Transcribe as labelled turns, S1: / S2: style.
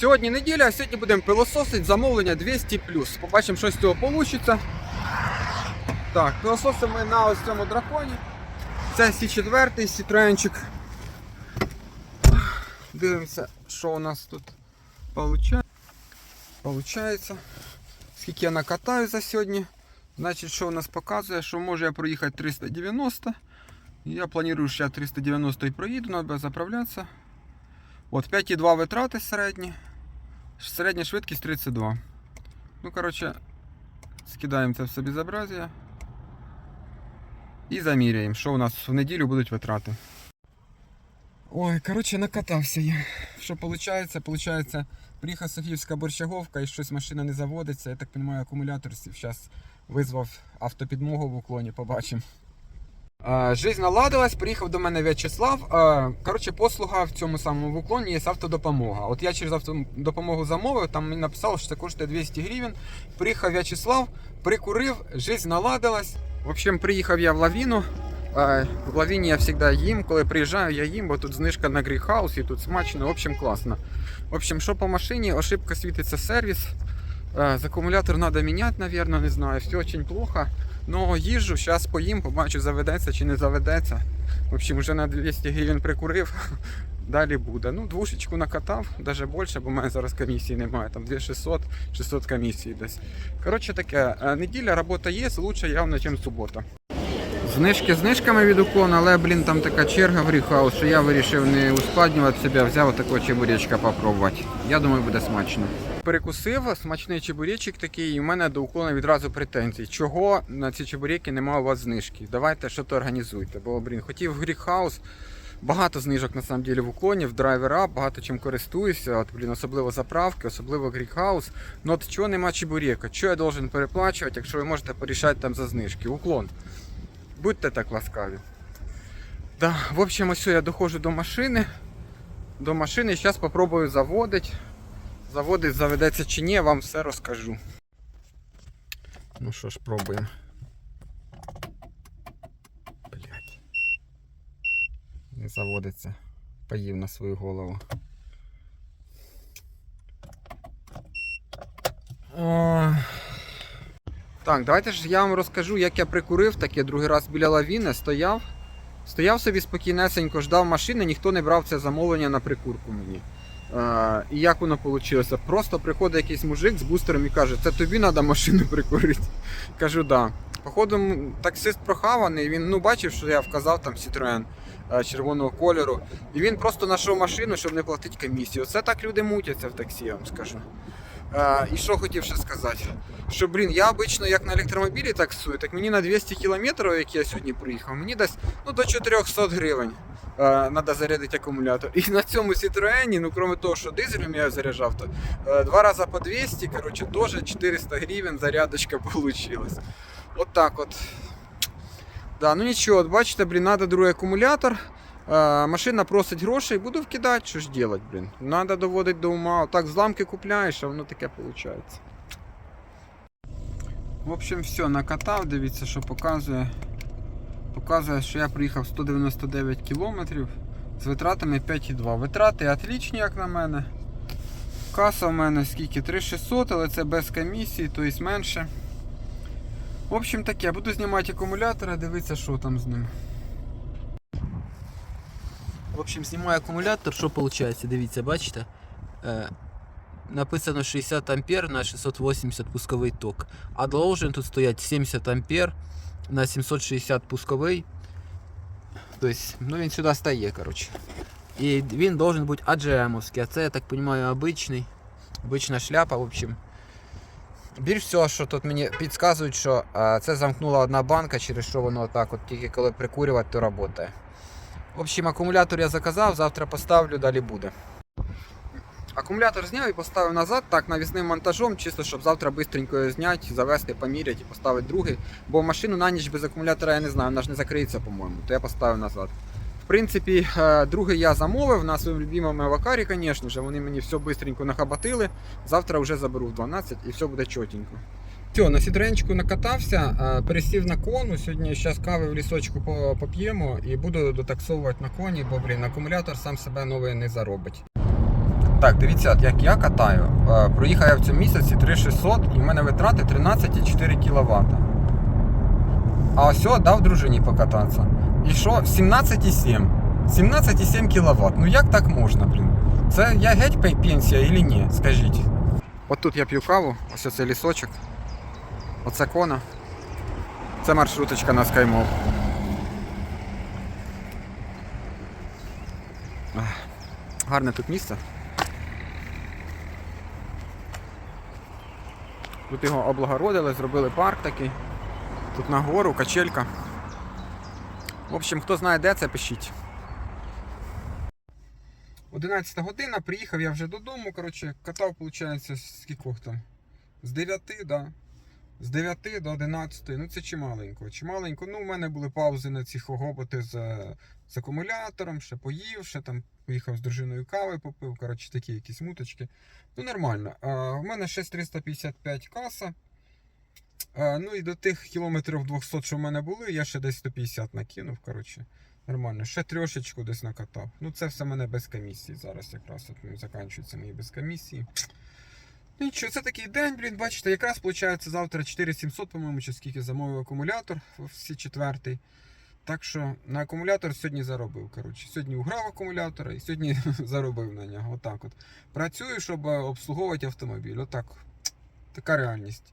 S1: Сьогодні неділя, а сьогодні будемо пилососити замовлення 200 Побачимо, що з цього вийде. Так, пилососимо ми на ось цьому драконі. Це Сі4 Citroenчик. Дивимося, що у нас тут виходить. Скільки я накатаю за сьогодні. Значить, що у нас показує, що може я проїхати 390. Я планую, що я 390 і проїду, треба заправлятися. От 5,2 витрати середні. Середня швидкість 32. Ну, коротше, скидаємо це все безобразие. І заміряємо, що у нас в неділю будуть витрати. Ой, коротше, накатався я. Що виходить? Получається, приїхав Софіївська борщаговка і щось машина не заводиться. Я так розумію, акумулятор. Зараз визвав автопідмогу в уклоні, побачимо. Е, Жизнь наладилась, приїхав до мене В'ячеслав. Е, Коротше, послуга в цьому самому уклоні є автодопомога. От я через автодопомогу замовив, там мені написало, що це коштує 200 гривень. Приїхав В'ячеслав, прикурив, жизнь наладилась. В общем, приїхав я в лавіну. Е, В лавіні я завжди їм. Коли приїжджаю, я їм, бо тут знижка на гріхаус і тут смачно. В общем, класно. В общем, що по машині, ошибка світиться сервіс. З акумулятор треба міняти, наверное, не знаю. Все дуже плохо. Ну, їжджу, зараз поїм, побачу, заведеться чи не заведеться. В общем, вже на 200 гривень прикурив. Далі буде. Ну, двушечку накатав, навіть більше, бо в мене зараз комісії немає. Там 2600, 600 комісій десь. Коротше таке, е, неділя робота є, лучше явно, ніж субота. Знижки знижками від уклон, але, блін, там така черга в ріхаус, що я вирішив не ускладнювати себе, взяв такого чебуречка попробувати. Я думаю, буде смачно. Перекусив смачний чебуречик такий, і в мене до уклону відразу претензій. Чого на ці чебуреки немає у вас знижки? Давайте щось організуйте. Бо, блін, хотів Гріхаус. Багато знижок на самом деле в уклоні, в драйвера, багато чим користуюся. От, блін, особливо заправки, особливо Гріхаус. Ну от чого нема чебурека? Чого я должен переплачувати, якщо ви можете порішати там за знижки? Уклон. Будьте так ласкаві. Да, в общем, ось я доходжу до машини. До машини, зараз спробую заводити. Заводить, заведеться чи ні, я вам все розкажу. Ну що ж, пробуємо. Блять. Не заводиться. Поїв на свою голову. О. Так, давайте ж я вам розкажу, як я прикурив таке другий раз біля лавіни, стояв. Стояв собі спокійнесенько, ждав машини, ніхто не брав це замовлення на прикурку мені. І як воно вийшло? Просто приходить якийсь мужик з бустером і каже, це тобі треба машину прикурити. Кажу, да. Походу, таксист прохаваний, він ну, бачив, що я вказав там Citroen е, червоного кольору. І він просто знайшов машину, щоб не платити комісію. Оце так люди мутяться в таксі, я вам скажу. І що хотів ще сказати? Що, блін, я обично як на електромобілі таксую, так мені на 200 кілометрів, як я сьогодні приїхав, мені десь ну, до 400 гривень треба зарядити акумулятор. І на цьому Citroen, ну крім того, що дизелем я заряджав, то е, два рази по 200, коротше, теж 400 гривень зарядочка вийшла. От так от. Да, ну нічого, от бачите, блін, треба другий акумулятор. Машина просить грошей, буду вкидати, що ж делать, блін. Надо доводити до ума. Так зламки купляєш, а воно таке виходить. В общем, все, накатав, дивіться, що показує. Показує, що я приїхав 199 кілометрів з витратами 5,2. Витрати отлічні, як на мене. Каса в мене скільки? 3600, але це без комісії, тобто менше. В общем таке, буду знімати акумулятора, дивитися, що там з ним.
S2: В общем, знімаю акумулятор, що виходить? Дивіться, бачите? Е, написано 60 ампер на 680 пусковий ток. А должен тут стоять 70 ампер на 760 пусковий. Тобто, ну він сюди стає, коротше. І він должен бути AGM-овський, а це, я так розумію, обичний. Обична шляпа, в общем. Більш всього, що тут мені підказують, що е, це замкнула одна банка, через що воно отак, от тільки коли прикурювати, то працює. Общем, акумулятор я заказав, завтра поставлю, далі буде. Акумулятор зняв і поставив назад, так, навісним монтажом, чисто щоб завтра швидко його зняти, завести, поміряти і поставити другий. Бо машину на ніч без акумулятора я не знаю, вона ж не закриється, по-моєму, то я поставив назад. В принципі, е, другий я замовив на своєму любимому авакарі, звісно вони мені все швидко нахабатили. Завтра вже заберу в 12 і все буде чотенько. Все, на сітренчику накатався, пересів на кону. Сьогодні зараз кави в лісочку поп'ємо і буду дотаксовувати на коні, бо блін, акумулятор сам себе новий не заробить.
S1: Так, дивіться, як я катаю. Проїхав я в цьому місяці 3600 і в мене витрати 13,4 кВт. А ось дав дружині покататися. І що? 17,7. 17,7 кВт. Ну як так можна, блін? Це я геть пе- пенсія чи ні? Скажіть. От тут я п'ю каву, ось оцей лісочок. Оце кона. Це маршруточка на SkyMall. Гарне тут місце. Тут його облагородили, зробили парк такий. Тут нагору, качелька. В общем, хто знає де це, пишіть. 11 година, приїхав я вже додому. Коротше, катав, виходить, з скількох там? З 9, да. З 9 до 11. Ну це чималенько. Чималенько. Ну, у мене були паузи на ці хоботи з, з акумулятором, ще поїв, ще там поїхав з дружиною кави попив. Коротше, такі якісь муточки. Ну, нормально. А, у мене ще 355 каса. А, ну і до тих кілометрів 200, що в мене були, я ще десь 150 накинув. Коротше, нормально. Ще трьошечку десь накатав. Ну, це все в мене без комісії. Зараз якраз от ну, закінчуються мої без комісії. Ну нічого, це такий день, блін, бачите, якраз виходить завтра 4700, по-моєму, чи скільки замовив акумулятор всі четвертий. Так що на акумулятор сьогодні заробив. Коротше. Сьогодні уграв акумулятора і сьогодні заробив на нього. Отак от. Працюю, щоб е, обслуговувати автомобіль. Отак. Така реальність.